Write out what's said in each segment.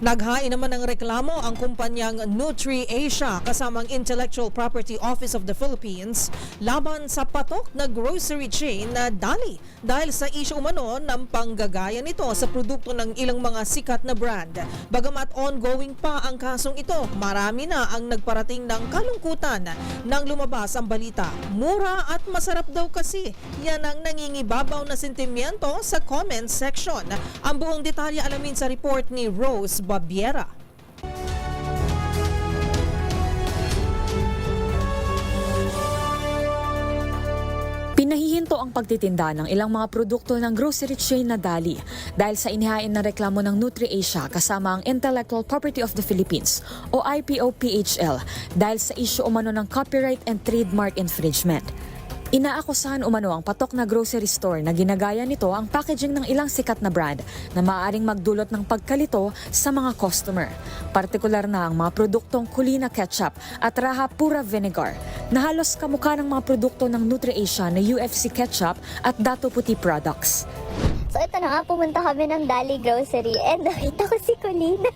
Naghain naman ng reklamo ang kumpanyang NutriAsia kasamang Intellectual Property Office of the Philippines laban sa patok na grocery chain na Dali dahil sa isyu umano ng panggagaya nito sa produkto ng ilang mga sikat na brand. Bagamat ongoing pa ang kasong ito, marami na ang nagparating ng kalungkutan nang lumabas ang balita. Mura at masarap daw kasi. Yan ang nangingibabaw na sentimiento sa comment section. Ang buong detalye alamin sa report ni Rose Babiera. Pinahihinto ang pagtitinda ng ilang mga produkto ng grocery chain na Dali dahil sa inihain na reklamo ng NutriAsia kasama ang Intellectual Property of the Philippines o IPO-PHL dahil sa isyu umano ng copyright and trademark infringement. Inaakusahan umano ang patok na grocery store na ginagaya nito ang packaging ng ilang sikat na brand na maaaring magdulot ng pagkalito sa mga customer. Partikular na ang mga produktong Kulina Ketchup at Raha Pura Vinegar na halos kamukha ng mga produkto ng NutriAsia na UFC Ketchup at Dato Puti products. So ito na nga, pumunta kami ng Dali Grocery and nakita ko si Colina.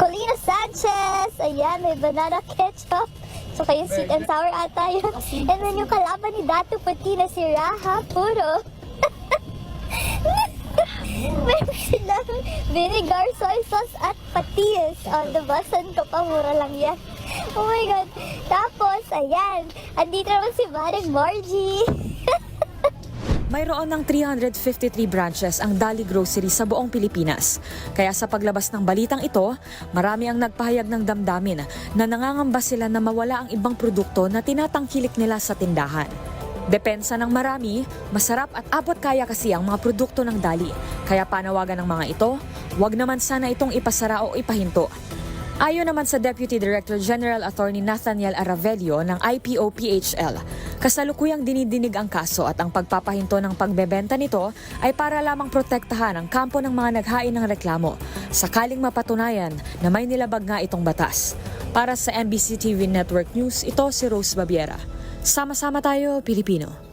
Colina Sanchez! Ayan, may banana ketchup. So kayo sweet and sour ata yun. And then yung kalaban ni Dato Puti na si Raha, puro. Meron silang vinegar, soy sauce at patis. O, oh, diba? San ko pa, mura lang yan. Oh my God. Tapos, ayan. Andito naman si Maring Margie. Mayroon ng 353 branches ang Dali Grocery sa buong Pilipinas. Kaya sa paglabas ng balitang ito, marami ang nagpahayag ng damdamin na nangangamba sila na mawala ang ibang produkto na tinatangkilik nila sa tindahan. Depensa ng marami, masarap at abot kaya kasi ang mga produkto ng Dali. Kaya panawagan ng mga ito, wag naman sana itong ipasara o ipahinto. Ayon naman sa Deputy Director General Attorney Nathaniel Aravelio ng IPO-PHL, kasalukuyang dinidinig ang kaso at ang pagpapahinto ng pagbebenta nito ay para lamang protektahan ang kampo ng mga naghain ng reklamo sakaling mapatunayan na may nilabag nga itong batas. Para sa MBC TV Network News, ito si Rose Babiera. Sama-sama tayo, Pilipino.